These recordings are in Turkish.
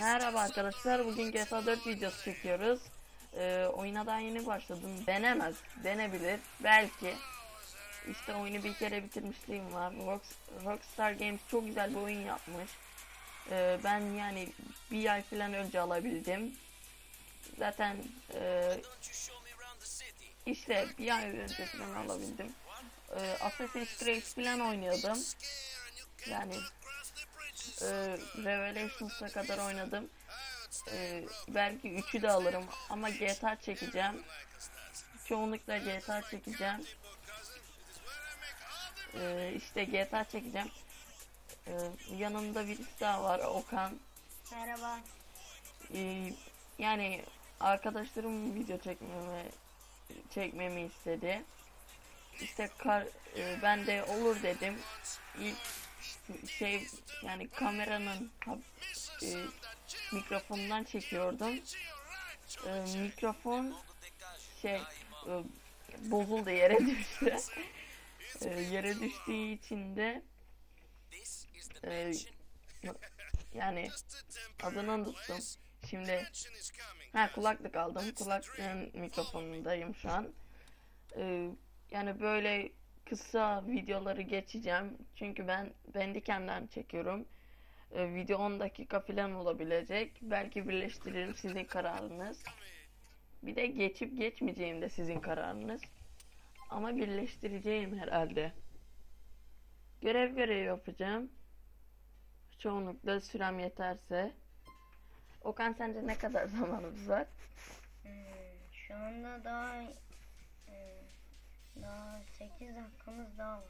Merhaba arkadaşlar, bugün GTA 4 videosu çekiyoruz. Ee, oyuna daha yeni başladım. Denemez, denebilir, belki. İşte oyunu bir kere bitirmişliğim var. Rock, Rockstar Games çok güzel bir oyun yapmış. Ee, ben yani bir ay falan önce alabildim. Zaten e, işte bir ay önce falan alabildim. Ee, Assassin's Creed falan oynuyordum. Yani e, Revelations'a kadar oynadım. E, belki 3'ü de alırım ama GTA çekeceğim. Çoğunlukla GTA çekeceğim. E, işte GTA çekeceğim. E, yanımda birisi daha var Okan. Merhaba. E, yani arkadaşlarım video çekmemi çekmemi istedi. İşte kar, e, ben de olur dedim. İlk şey yani kameranın e, mikrofonundan çekiyordum. E, mikrofon şey e, bozuldu yere düştü. E, yere düştüğü için de e, yani adını unuttum. Şimdi ha kulaklık aldım. Kulaklığın mikrofonundayım şu an. E, yani böyle kısa videoları geçeceğim. Çünkü ben Bandicam'den çekiyorum. Ee, video 10 dakika falan olabilecek. Belki birleştiririm sizin kararınız. Bir de geçip geçmeyeceğim de sizin kararınız. Ama birleştireceğim herhalde. Görev görevi yapacağım. Çoğunlukla sürem yeterse. Okan sence ne kadar zamanımız var? Hmm, şu anda daha daha 8 dakikamız daha var.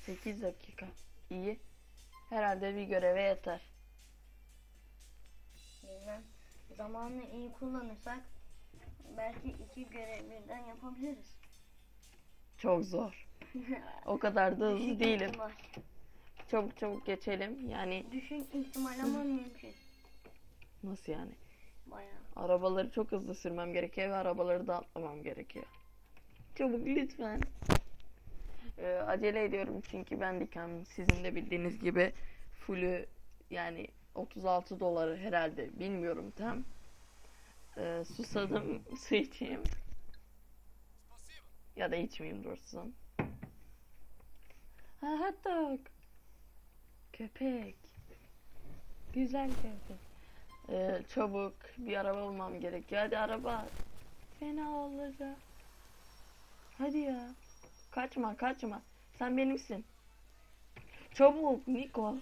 8 dakika. İyi. Herhalde bir göreve yeter. Bilmem. Zamanı iyi kullanırsak belki iki görev birden yapabiliriz. Çok zor. O kadar da hızlı Düşük değilim. ihtimal. Çabuk çabuk geçelim. Yani Düşük ihtimal ama mümkün. nasıl yani? Bayağı. Arabaları çok hızlı sürmem gerekiyor ve arabaları da atlamam gerekiyor. Çabuk lütfen. Ee, acele ediyorum çünkü ben dikem sizin de bildiğiniz gibi fullü yani 36 doları herhalde bilmiyorum tam. Ee, susadım su içeyim. Ya da içmeyeyim dursun. Ha hot dog. Köpek. Güzel köpek. Ee, çabuk bir araba bulmam gerekiyor. Hadi araba. Fena olacak. Hadi ya. Kaçma kaçma. Sen benimsin. Çabuk Niko.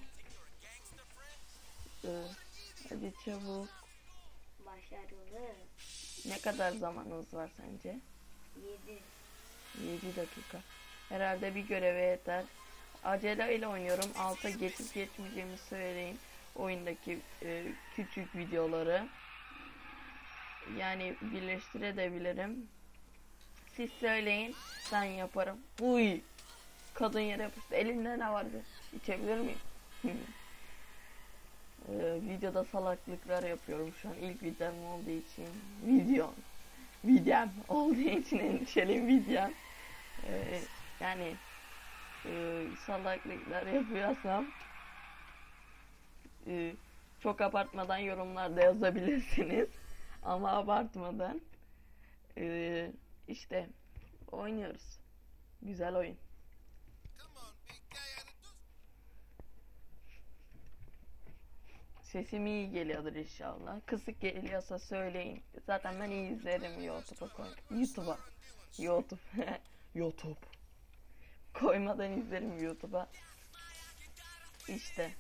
Ee, hadi çabuk. Başarılı. Ne kadar zamanımız var sence? 7. 7 dakika. Herhalde bir göreve yeter. Acele ile oynuyorum. Alta geçip geçmeyeceğimi söyleyeyim. Oyundaki e, küçük videoları. Yani birleştirebilirim. Siz söyleyin. Ben yaparım. Uy. Kadın yere yapıştı. Elinde ne vardı? İçebilir miyim? Ee, videoda salaklıklar yapıyorum şu an. İlk videom olduğu için. Videom. Videom olduğu için endişeliyim videom. Ee, yani e, salaklıklar yapıyorsam e, çok abartmadan yorumlarda yazabilirsiniz. Ama abartmadan e, işte oynuyoruz. Güzel oyun. Sesim iyi geliyordur inşallah. Kısık geliyorsa söyleyin. Zaten ben iyi izlerim YouTube'a koy. YouTube'a. YouTube. YouTube. Koymadan izlerim YouTube'a. İşte.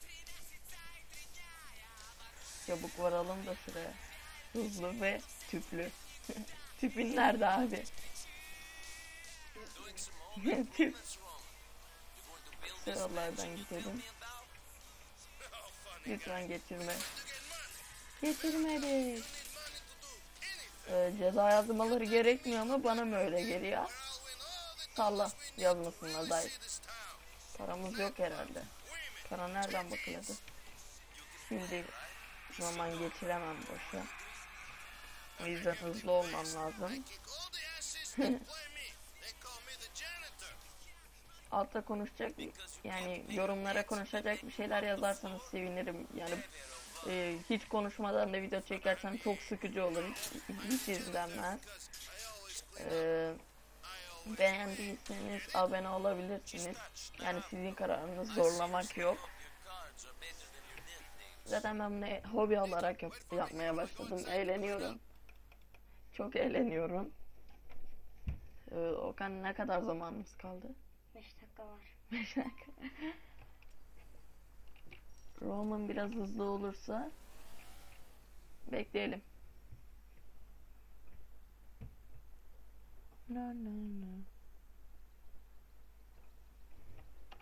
Çabuk varalım da şuraya. Hızlı ve tüplü. Tüpün nerede abi? Tüp. Sıralardan gidelim. Lütfen geçirme. Geçirmedik. Ee, ceza yazmaları gerekmiyor ama bana mı öyle geliyor? Salla yazmasınlar dayı. Paramız yok herhalde. Para nereden bakılıyordu? Şimdi zaman geçiremem boşa. O yüzden hızlı olmam lazım. Altta konuşacak yani yorumlara konuşacak bir şeyler yazarsanız sevinirim. Yani Ee, hiç konuşmadan da video çekersem çok sıkıcı olur. Hiç, hiç izlenmez. Ee, beğendiyseniz abone olabilirsiniz. Yani sizin kararınız zorlamak yok. Zaten ben bunu hobi olarak yap- yapmaya başladım. Eğleniyorum. Çok eğleniyorum. Ee, Okan ne kadar zamanımız kaldı? 5 dakika var. 5 dakika. Roman biraz hızlı olursa bekleyelim. Na na na.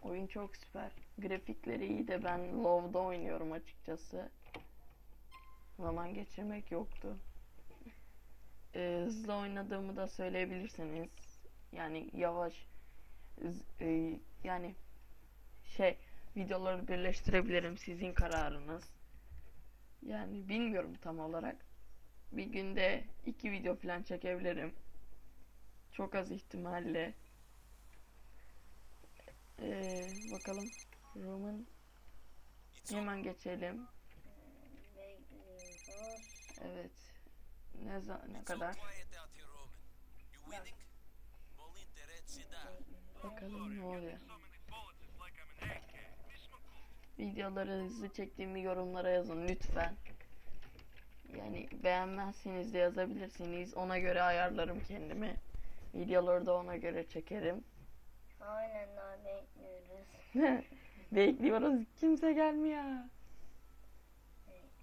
Oyun çok süper. Grafikleri iyi de ben Low'da oynuyorum açıkçası. Zaman geçirmek yoktu. Hızlı oynadığımı da söyleyebilirsiniz. Yani yavaş e, yani şey videoları birleştirebilirim sizin kararınız. Yani bilmiyorum tam olarak. Bir günde iki video falan çekebilirim. Çok az ihtimalle. Ee, bakalım. Roman hemen geçelim. Evet. Ne ne kadar? Bakalım ne oluyor. Videoları hızlı çektiğimi yorumlara yazın lütfen. Yani beğenmezseniz de yazabilirsiniz. Ona göre ayarlarım kendimi. Videoları da ona göre çekerim. Aynen daha bekliyoruz. Bekliyoruz. Kimse gelmiyor.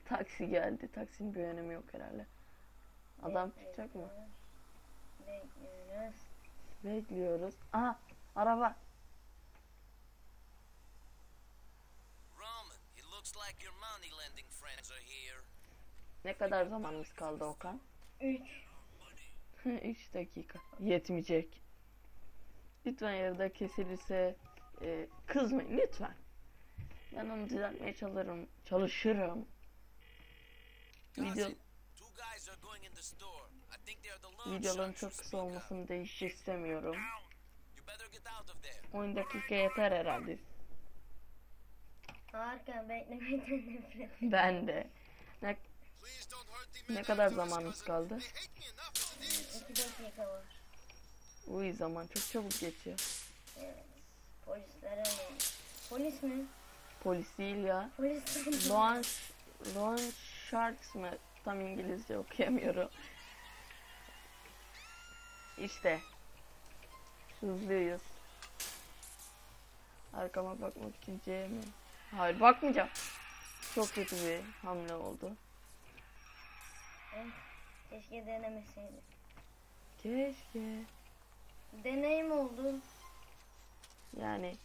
Taksi geldi. Taksinin bir önemi yok herhalde. Adam çıkacak mı? Bekliyoruz. Bekliyoruz. Aha araba. Ne kadar zamanımız kaldı Okan? 3. 3 dakika. Yetmeyecek. Lütfen yarıda kesilirse e, kızmayın lütfen. Ben onu düzeltmeye çalışırım. Çalışırım. Video, videoların çok kısa olmasını hiç istemiyorum. You better get out of there. 10 dakika yeter herhalde. Ağırken beklemekten nefret. Ben de. Ne, ne kadar zamanımız kaldı? 2 dakika var. Uy zaman çok çabuk geçiyor. Evet. Polislere ne? Polis mi? Polis değil ya. Polis Loan, Loan Sharks mı? Tam İngilizce okuyamıyorum. İşte. Hızlıyız. Arkama bakmak için C mi? Hayır bakmayacağım. Çok kötü bir hamle oldu. Keşke denemeseydim. Keşke. Deneyim oldu. Yani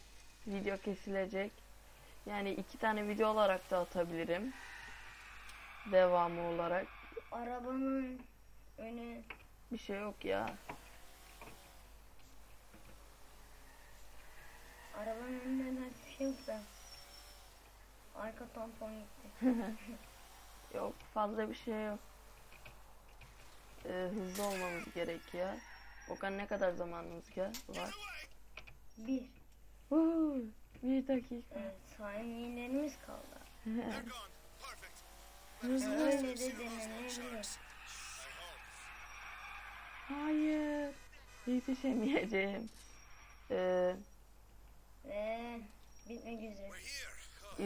video kesilecek. Yani iki tane video olarak da atabilirim. Devamı olarak. Arabanın önü Bir şey yok ya. arabanın önünde hiçbir şey yok da. Arka tampon gitti. Yok fazla bir şey yok. Ee, hızlı olmamız gerekiyor. Okan ne kadar zamanımız ga- var? Bir. Huu, bir dakika. Evet, saniyelerimiz kaldı. Hızlı. Hayır. Yetişemeyeceğim. Ee, Ve bitmek üzere.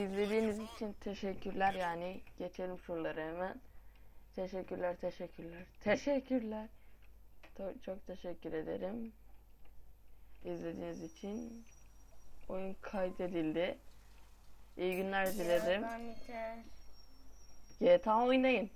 izlediğiniz için teşekkürler yani. Geçelim şuraları hemen. Teşekkürler, teşekkürler. Teşekkürler. To- Çok teşekkür ederim. İzlediğiniz için. Oyun kaydedildi. İyi günler dilerim. GTA oynayın.